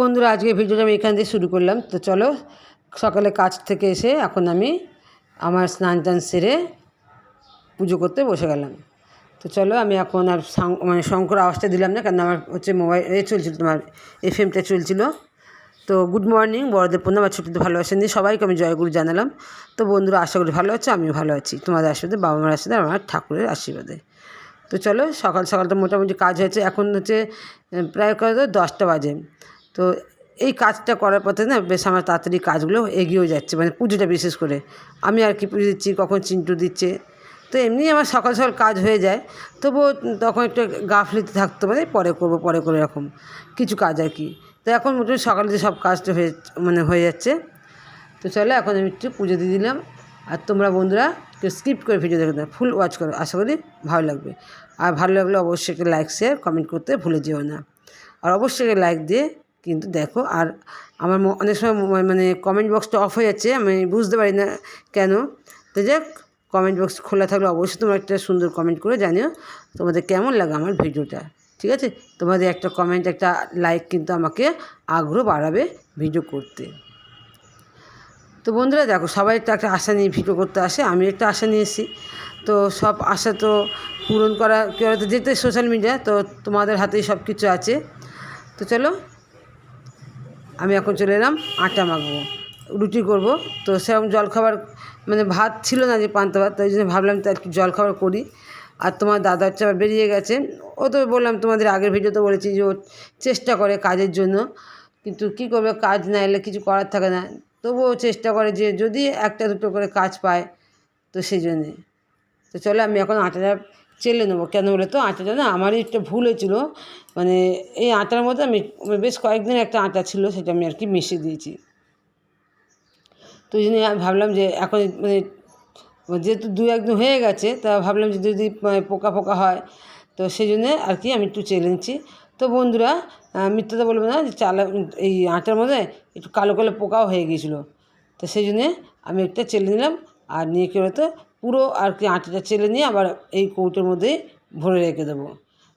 বন্ধুরা, আজকে ভিডিওটা আমি এখান দিয়ে শুরু করলাম। তো চলো, সকালে কাজ থেকে এসে এখন আমি আমার স্নান টান সেরে পুজো করতে বসে গেলাম। তো চলো, আমি এখন আর মানে শঙ্কর আওয়াজটা দিলাম না কারণ আমার হচ্ছে মোবাইল এ চলছিল, তোমার এফ এমটা চলছিল। তো গুড মর্নিং বড়দের পূর্ণ আমার ছোটোদের ভালোবাসা নিয়ে সবাইকে আমি জয়গুরু জানালাম। তো বন্ধুরা, আশা করি ভালো আছে, আমিও ভালো আছি। তোমাদের আশীর্বাদে বাবা মার আশীর্বাদে, আমার ঠাকুরের আশীর্বাদে। তো চলো, সকাল সকাল তো মোটামুটি কাজ হয়েছে। এখন হচ্ছে প্রায় কত? দশটা বাজে। তো এই কাজটা করার পথে না বেশ আমার তাড়াতাড়ি কাজগুলো এগিয়েও যাচ্ছে মানে পুজোটা বিশেষ করে। আমি আর কি পুজো দিচ্ছি, কখন চিন্টু দিচ্ছে। তো এমনি আমার সকাল সকাল কাজ হয়ে যায়, তবুও তখন একটু গাফলিতে থাকতে পারে পরে করব, পরে করে এরকম কিছু কাজ আর কি। তো এখন মোটামুটি সকালে যে সব কাজটা হয়ে মানে হয়ে যাচ্ছে। তো চলো এখন আমি একটু পুজো দিয়ে দিলাম। আর তোমরা বন্ধুরা স্কিপ করে ভিডিও দেখে দাও ফুল ওয়াচ করো, আশা করি ভালো লাগবে। আর ভালো লাগলে অবশ্যই লাইক, শেয়ার, কমেন্ট করতে ভুলে যেও না। আর অবশ্যই লাইক দিয়ে কিন্তু দেখো, আর আমার অনেক সময় মানে কমেন্ট বক্সটা অফ হয়ে যাচ্ছে, আমি বুঝতে পারি না কেন। তো যাক কমেন্ট বক্স খোলা থাকলে অবশ্যই তোমরা একটা সুন্দর কমেন্ট করে জানিও, তোমাদের কেমন লাগে আমার ভিডিওটা, ঠিক আছে? তোমাদের একটা কমেন্ট একটা লাইক কিন্তু আমাকে আগ্রহ বাড়াবে ভিডিও করতে। তো বন্ধুরা, দেখো, সবাই তো একটা আশা নিয়ে ভিডিও করতে আসে আমি একটা আশা নিয়ে এসেছি। তো সব আশা তো পূরণ করা কেউ তো যেতে সোশ্যাল মিডিয়া তো তোমাদের হাতেই সব কিছু আছে। তো চলো আমি এখন চলে এলাম, আটা মাখবো। রুটি করব। তো সেরকম জলখাবার মানে ভাত ছিল না যে পান্তা ভাত, তাই জন্য ভাবলাম তো আর কি জলখাবার করি। আর তোমার দাদা হচ্ছে আবার বেরিয়ে গেছে। ও তো বললাম তোমাদের আগের ভিডিওতে বলেছি যে ও চেষ্টা করে কাজের জন্য। কিন্তু কী করবে, কাজ না এলে কিছু করার থাকে না। তবুও চেষ্টা করে যে যদি একটা দুটো করে কাজ পায়, তো সেই জন্যে। তো চলো আমি এখন আটাটা চেলে নেব। কেন বলে তো? আটাটা না আমারই একটা ভুল হয়েছিল। মানে এই আটার মধ্যে আমি বেশ কয়েকদিন একটা আটা ছিল সেটা আমি আর কি মিশিয়ে দিয়েছি। তো ওই জন্য ভাবলাম যে এখন মানে যেহেতু দু একদিন হয়ে গেছে তা ভাবলাম যে যদি মানে পোকা পোকা হয় তো সেই জন্যে আর কি আমি একটু চেলে নিচ্ছি। তো বন্ধুরা আহ, মিথ্যা তো বলব না যে চালা এই আটার মধ্যে একটু কালো কালো পোকাও হয়ে গিয়েছিল। তো সেই জন্যে আমি একটা চেলে নিলাম আর নিয়ে কী হতো পুরো আর কি আটাটা চেলে নিয়ে আবার এই কৌটোর মধ্যে ভরে রেখে দেবো।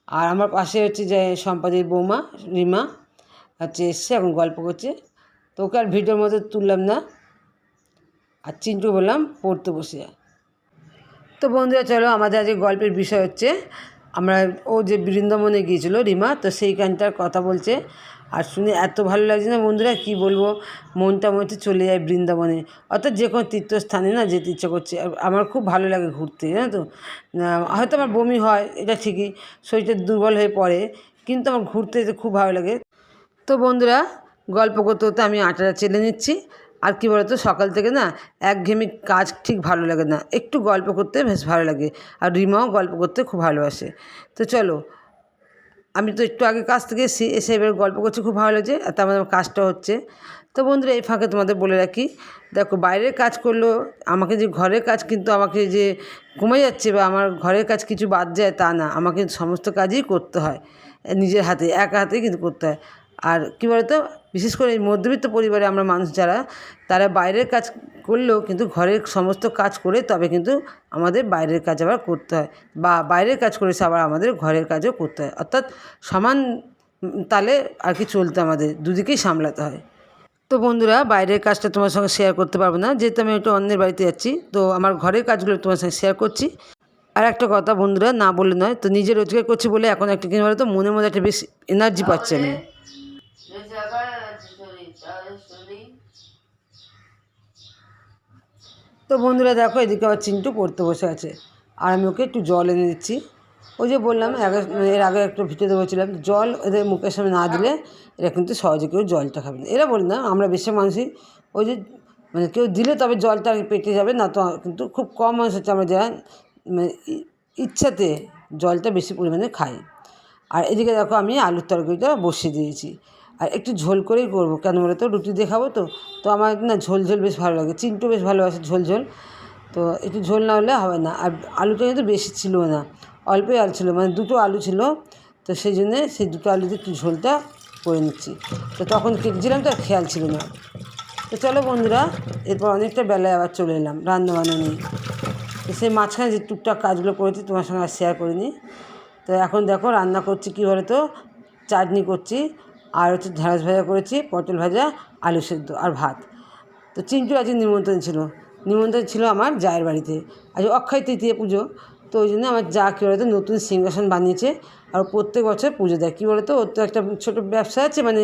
আর আমার পাশে হচ্ছে যে সম্পাদের বৌমা, রিমা, হচ্ছে এসছে, এখন গল্প করছে। তো ওকে আর ভিডিওর মধ্যে তুললাম না। আর চিন্টু বললাম, পড়তে বসে তো বন্ধুরা, চলো আমাদের আজকে গল্পের বিষয় হচ্ছে আমরা, ও যে বৃন্দাবনে গিয়েছিল রিমা, তো সেইখানটার কথা বলছে। আর শুনে এত ভালো লাগছে না, বন্ধুরা কি বলব? মনটা মনে হচ্ছে চলে যায় বৃন্দাবনে। অর্থাৎ যে কোনো তীর্থস্থানে না যেতে ইচ্ছে করছে। আমার খুব ভালো লাগে ঘুরতে, জানো তো? হয়তো আমার বমি হয়, এটা ঠিকই, শরীরটা দুর্বল হয়ে পড়ে, কিন্তু আমার ঘুরতে যেতে খুব ভালো লাগে। তো বন্ধুরা, গল্প করতে করতে আমি আটাটা চেলে নিচ্ছি। আর কি বলতো, সকাল থেকে না একঘেয়েমি কাজ ঠিক ভালো লাগে না। একটু গল্প করতে বেশ ভালো লাগে আর রিমাও গল্প করতে খুব ভালোবাসে। তো চলো, আমি তো একটু আগে কাজ থেকে এসেছি, এসে এবার গল্প করছি, খুব ভালো লাগছে আর তার মধ্যে আমার কাজটা হচ্ছে। তো বন্ধুরা, এই ফাঁকে তোমাদের বলে রাখি, দেখো বাইরের কাজ করলেও আমাকে যে ঘরের কাজ কিন্তু আমাকে যে কমে যাচ্ছে বা আমার ঘরের কাজ কিছু বাদ যায় তা না, আমাকে সমস্ত কাজই করতে হয়, নিজের হাতে, একা হাতেই কিন্তু করতে হয়। আর কী বলতো, বিশেষ করে মধ্যবিত্ত পরিবারে আমরা মানুষ যারা, তারা বাইরের কাজ করলেও কিন্তু ঘরের সমস্ত কাজ করে তবে কিন্তু আমাদের বাইরের কাজ আবার করতে হয় বা বাইরের কাজ করে আবার আমাদের ঘরের কাজও করতে হয়। অর্থাৎ সমান তালে আর কি চলতে আমাদের, দুদিকেই সামলাতে হয়। তো বন্ধুরা, বাইরের কাজটা তোমার সঙ্গে শেয়ার করতে পারব না। যেহেতু আমি একটু অন্যের বাড়িতে যাচ্ছি, তো আমার ঘরের কাজগুলো তোমার সঙ্গে শেয়ার করছি। আর একটা কথা বন্ধুরা, না বললে নয়, তো নিজে রোজগার করছি বলে এখন একটা কি বলতো, মনের মধ্যে একটা বেশ এনার্জি পাচ্ছি আমি। তো বন্ধুরা দেখো এদিকে আবার চিন্টু পড়তে বসে আছে। আর আমি ওকে একটু জল এনে দিচ্ছি। ওই যে বললাম এর আগে একটু ভিডিওতে বলছিলাম, জল এদের মুখের সামনে না দিলে এরা কিন্তু সহজে কেউ জলটা খাবে না। এরা বলি, না, আমরা বেশি মানুষই, ওই যে মানে কেউ দিলে তবে জলটা পেটে যাবে না। তো কিন্তু খুব কম মানুষ হচ্ছে আমরা যারা মানে ইচ্ছাতে জলটা বেশি পরিমাণে খাই। আর এদিকে দেখো আমি আলুর তরকারিটা বসিয়ে দিয়েছি। আর একটু ঝোল করেই করব। কেন বলে তো? রুটি দিয়ে খাব তো? তো আমার না ঝোল ঝোল বেশ ভালো লাগে। চিন্টু বেশ ভালোবাসে ঝোল ঝোল। তো একটু ঝোল না হলে হবে না। আর আলুটা কিন্তু বেশি ছিল না। অল্পই আলু ছিল মানে দুটো আলু ছিল। তো সেই জন্যে সেই দুটো আলুতে একটু ঝোলটা করে নিচ্ছি। তো তখন কেটেছিলাম তো খেয়াল ছিল না। তো চলো বন্ধুরা, এরপর অনেকটা বেলায় আবার চলে এলাম রান্না বান্না নিয়ে। তো সেই মাঝখানে যে টুকটাক কাজগুলো করেছি তোমার সঙ্গে আর শেয়ার করিনি। তো এখন দেখো রান্না করছি কী বলে তো চাটনি করছি। আর হচ্ছে ঢ্যাঁড়স ভাজা করেছি, পটল ভাজা, আলু সেদ্ধ আর ভাত। তো চিন্টু আজকে নিমন্ত্রণ ছিল। নিমন্ত্রণ ছিল আমার জায়ের বাড়িতে। আজ অক্ষয় তৃতীয় পুজো, তো ওই জন্য আমার যা কী বলতো, নতুন সিংহাসন বানিয়েছে আর প্রত্যেক বছর পুজো দেয়। কী বলতো, ওর তো একটা ছোটো ব্যবসা আছে মানে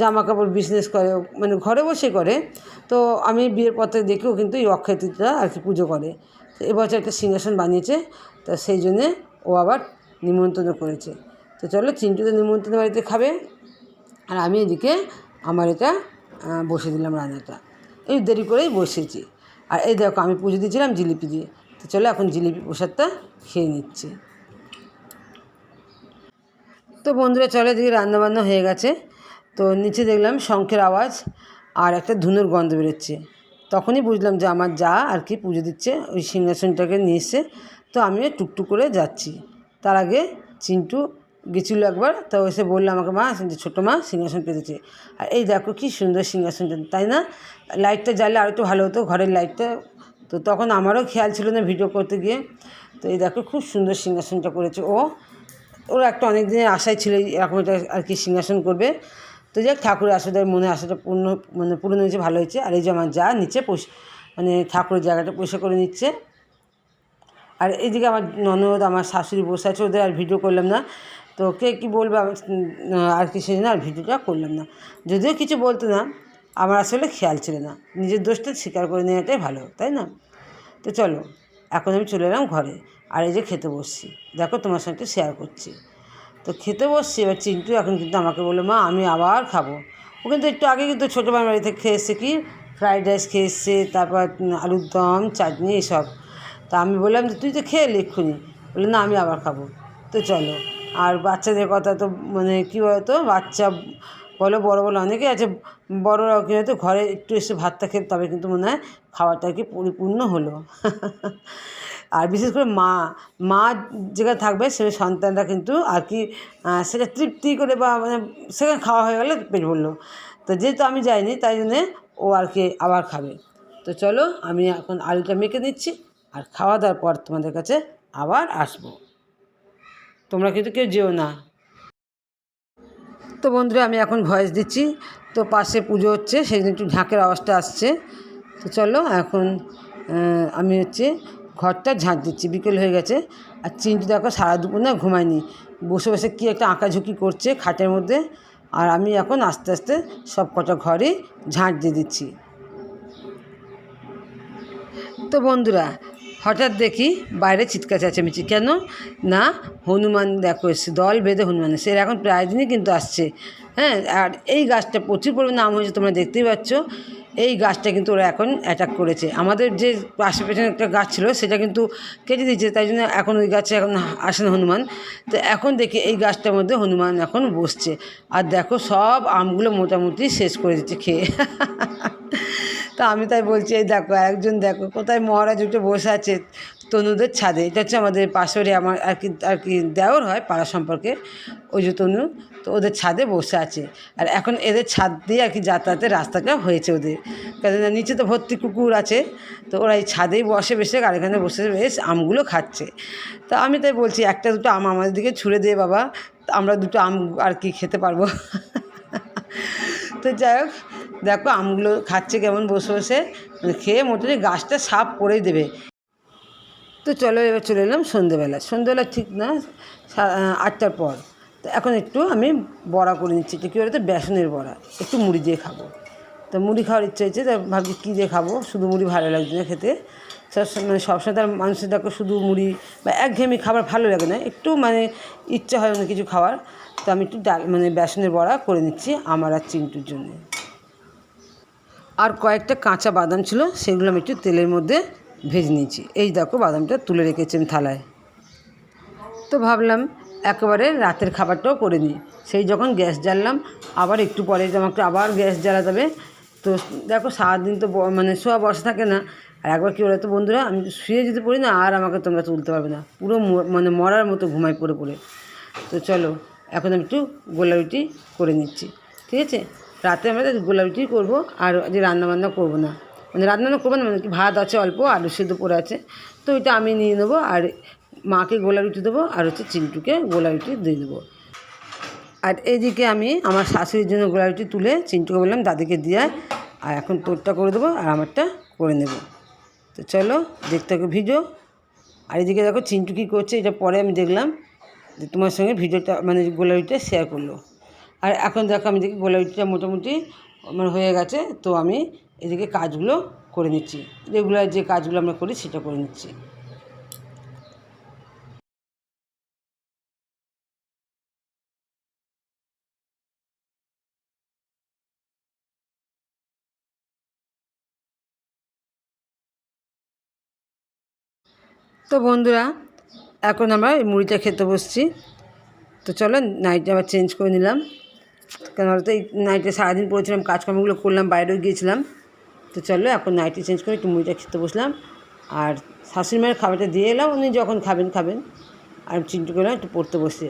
জামা কাপড় বিজনেস করে মানে ঘরে বসে করে। তো আমি বিয়ের পর থেকে দেখি ও কিন্তু এই অক্ষয় তৃতীয়া আর কি পুজো করে। তো এবছর একটা সিংহাসন বানিয়েছে, তা সেই জন্যে ও আবার নিমন্ত্রণ করেছে। তো চলো চিন্টুতে নিমন্ত্রণ বাড়িতে খাবে। আর আমি এদিকে আমার এটা বসে দিলাম রান্নাটা। এই দেরি করেই বসেছি। আর এই দেখো, আমি পুজো দিয়েছিলাম জিলিপি দিয়ে। তো চলো এখন জিলিপি প্রসাদটা খেয়ে নিচ্ছি। তো বন্ধুরা, চলে দিকে রান্নাবান্না হয়ে গেছে। তো নিচে দেখলাম শঙ্খের আওয়াজ আর একটা ধুনুর গন্ধ বেরোচ্ছে। তখনই বুঝলাম যে আমার যা আর কি পুজো দিচ্ছে, ওই সিংহাসনটাকে নিয়ে এসে তো আমিও টুকটুক করে যাচ্ছি। তার আগে চিন্টু গেছিল একবার, তো এসে বলল আমাকে, মা ছোটো মা সিংহাসন পেতেছে। আর এই দেখো কি সুন্দর সিংহাসনটা তাই না? লাইটটা জ্বালে আরও একটু ভালো হতো ঘরের লাইটটা। তো তখন আমারও খেয়াল ছিল না ভিডিও করতে গিয়ে। তো এই দেখো খুব সুন্দর সিংহাসনটা করেছে ও। ওর একটা অনেক দিনের আশাই ছিল এরকম একটা আর কি সিংহাসন করবে। তো যাক, ঠাকুরের আশাদের মনে আশাটা পূর্ণ মানে পূর্ণ হয়েছে, ভালো হয়েছে। আর এই যে আমার যা নিচে পয়সা মানে ঠাকুরের জায়গাটা পয়সা করে নিচ্ছে। আর এইদিকে আমার ননদ, আমার শাশুড়ি বসে আছে ওদের, আর ভিডিও করলাম না। তো কে কী বলবে আমি, আর কি সেই আর ভিডিওটা করলাম না। যদিও কিছু বলতো না আমার আসলে খেয়াল ছিল না। নিজের দোষটা স্বীকার করে নেওয়াটাই ভালো তাই না? তো চলো এখন আমি চলে এলাম ঘরে। আর এই যে খেতে বসছি দেখো তোমার সঙ্গে একটু শেয়ার করছি। তো খেতে বসছি এবার চিন্টু এখন কিন্তু আমাকে বলল মা আমি আবার খাব। ও কিন্তু একটু আগে কিন্তু ছোটো মায়ের বাড়ি থেকে খেয়ে এসছে কি ফ্রাইড রাইস খেয়ে এসছে তারপর আলুর দম চাটনি এসব। তা আমি বললাম যে তুই তো খেয়ে এলি এক্ষুনি। বলল না আমি আবার খাব। তো চলো আর বাচ্চাদের কথা তো মানে কী বলতো, বাচ্চা বলো, বড় বলো অনেকে আছে, বড়রাও কী হয়তো ঘরে একটু এসে ভাতটা খেয়ে তবে কিন্তু মনে হয় খাবারটা কি পরিপূর্ণ হলো। আর বিশেষ করে মা মা যেখানে থাকবে, সে সন্তানরা কিন্তু আর কি সেটা তৃপ্তি করে বা মানে সেখানে খাওয়া হয়ে গেলে পেট ভরলো। তো যেহেতু আমি যাইনি, তাই জন্যে ও আর কি আবার খাবে। তো চলো, আমি এখন আলুটা মেখে দিচ্ছি আর খাওয়া দাওয়ার পর তোমাদের কাছে আবার আসব। তোমরা কিন্তু কেউ যেও না। তো বন্ধুরা, আমি এখন ভয়েস দিচ্ছি। তো পাশে পুজো হচ্ছে সেই একটু ঢাকের আওয়াজটা আসছে। তো চলো, এখন আমি হচ্ছে ঘরটা ঝাঁট দিচ্ছি। বিকেল হয়ে গেছে, আর চিন্টু দেখো সারা দুপুর না ঘুমায়নি। বসে বসে কী একটা আঁকাঝুঁকি করছে খাটের মধ্যে, আর আমি এখন আস্তে আস্তে সব কটা ঘরে ঝাঁট দিয়ে দিচ্ছি। তো বন্ধুরা হঠাৎ দেখি বাইরে চিৎকার চেঁচামেচি। কেন? না, হনুমান দেখো এসছে, দল বেঁধে হনুমান এসে এখন প্রায় দিনই কিন্তু আসছে। হ্যাঁ আর এই গাছটা প্রচুর পরিমাণে আম হয়েছে, তোমরা দেখতেই পাচ্ছ। এই গাছটা কিন্তু ওরা এখন অ্যাটাক করেছে। আমাদের যে পাশে পেছনে একটা গাছ ছিল, সেটা কিন্তু কেটে দিয়েছে। তাই জন্য এখন ওই গাছে এখন আসে না হনুমান। তো এখন দেখি এই গাছটার মধ্যে হনুমান এখন বসছে। আর দেখো সব আমগুলো মোটামুটি শেষ করে দিচ্ছে খেয়ে। তা আমি তাই বলছি, এই দেখো, একজন দেখো, কোথায় মহারাজ উঠে বসে আছে তনুদের ছাদে। এটা হচ্ছে আমাদের পাশরে আমার আর কি আর কি দেওর হয় পাড়া সম্পর্কে, ওই যে তনু, তো ওদের ছাদে বসে আছে। আর এখন এদের ছাদ দিয়ে আর কি যাতায়াতের রাস্তাটা হয়েছে ওদের। কারণ নিচে তো ভর্তি কুকুর আছে, তো ওরা এই ছাদেই বসে বসে আর এখানে বসে বেশ আমগুলো খাচ্ছে। তা আমি তাই বলছি, একটা দুটো আম আমাদের দিকে ছুঁড়ে দিয়ে বাবা, আমরা দুটো আম আর কি খেতে পারব। তো যাই হোক দেখো আমগুলো খাচ্ছে কেমন, বসে বসে। খেয়ে মোটামুটি গাছটা সাফ করেই দেবে। তো চলো এবার চলে এলাম সন্ধেবেলা। সন্ধেবেলা ঠিক না আটটার পর। তো এখন একটু আমি বড়া করে নিচ্ছি। এটা কী বলতো, বেসনের বড়া। একটু মুড়ি দিয়ে খাব। তো মুড়ি খাওয়ার ইচ্ছা হচ্ছে তা ভাবছি কী দিয়ে খাব? শুধু মুড়ি ভালো লাগছে না খেতে। সবসময় মানে সবসময় তার মানুষের দেখো শুধু মুড়ি বা একঘেয়েমি খাবার ভালো লাগে না। একটু মানে ইচ্ছা হয় অন্য কিছু খাওয়ার। তো আমি একটু ডাল মানে বেসনের বড়া করে নিচ্ছি আমার আর চিন্টুর জন্য। আর কয়েকটা কাঁচা বাদাম ছিল, সেগুলো আমি একটু তেলের মধ্যে ভেজে নিয়েছি। এই দেখো বাদামটা তুলে রেখেছি আমি থালায়। তো ভাবলাম একেবারে রাতের খাবারটাও করে নিই। সেই যখন গ্যাস জ্বাললাম, আবার একটু পরে আমাকে আবার গ্যাস জ্বালাতে হবে তো দেখো সারাদিন তো মানে শোয়া বসা থাকে না। আর একবার কী বলো তো বন্ধুরা, আমি শুয়ে যদি পড়ি না, আর আমাকে তোমরা তুলতে পারবে না। পুরো মানে মরার মতো ঘুমাই পড়ে পড়ে। তো চলো, এখন আমি একটু গোলা রুটি করে নিচ্ছি। ঠিক আছে? রাতে আমরা গোলাপিটি করব আর যে রান্নাবান্না করব না। মানে রান্না করব না মানে ভাত আছে অল্প, আলু সেদ্ধ পড়ে আছে। তো ওইটা আমি নিয়ে নেব আর মাকে গোলা রুটি দেবো আর হচ্ছে চিন্টুকে গোলা রুটি দিয়ে দেবো। আর এইদিকে আমি আমার শাশুড়ির জন্য গোলাপিটি তুলে চিন্টুকে বললাম, দাদিকে দিয়ে। আর এখন তোরটা করে দেবো আর আমারটা করে নেব। তো চলো দেখতে থাকো ভিডিও। আর এদিকে দেখো চিন্টু কী করছে, এটা পরে আমি দেখলাম যে তোমার সঙ্গে ভিডিওটা মানে গোলাপিটা শেয়ার করল। আর এখন দেখো আমি দেখি গোলাপিটা মোটামুটি আমার হয়ে গেছে, তো আমি এদিকে কাজগুলো করে নিচ্ছি। রেগুলার যে কাজগুলো আমরা করি সেটা করে নিচ্ছি। তো বন্ধুরা, এখন আমরা মুড়িটা খেতে বসছি। তো চলো নাইটটা আবার চেঞ্জ করে নিলাম। কেন বলতো, এই নাইটে সারাদিন পড়েছিলাম, কাজকর্মগুলো করলাম, বাইরেও গিয়েছিলাম। তো চলো, এখন নাইটি চেঞ্জ করে একটু মুড়িটা খেতে বসলাম। আর শাশুড়ি মায়ের খাবারটা দিয়ে এলাম, উনি যখন খাবেন খাবেন। আর চিন্টু করলাম, একটু পড়তে বসে।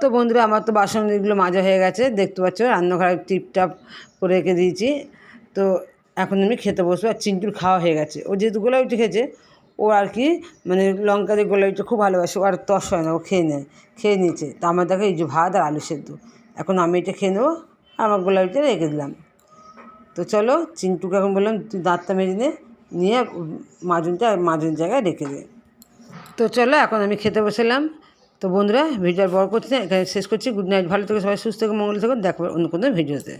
তো বন্ধুরা, আমার তো বাসন এগুলো মাজা হয়ে গেছে, দেখতে পাচ্ছ, রান্নাঘরে টিপটাপ করে রেখে দিয়েছি। তো এখন আমি খেতে বসবো, আর চিন্টুর খাওয়া হয়ে গেছে। ও যেহেতু গোলাপিটি খেয়েছে, ও আর কি মানে লঙ্কা দিয়ে গোলাপিটা খুব ভালোবাসে, ও আর তস হয় না, ও খেয়ে নেয়, খেয়ে নিয়েছে। তো আমার দেখো, এই যে ভাত আর আলু সেদ্ধ। এখন আমি এটা খেয়ে নেব, আমার গোলাপিটা রেখে দিলাম। তো চলো চিন্টুকে এখন বললাম, তুই দাঁতটা মেরে নে, নিয়ে মাজনটা মাজুন জায়গায় রেখে দে। তো চলো এখন আমি খেতে বসেলাম। তো বন্ধুরা ভিডিও বড় করছি এখানে শেষ করছি। গুড নাইট ভালো থেকে, সবাই সুস্থ থেকে, মঙ্গল থেকে, দেখো অন্য কোনো ভিডিওতে।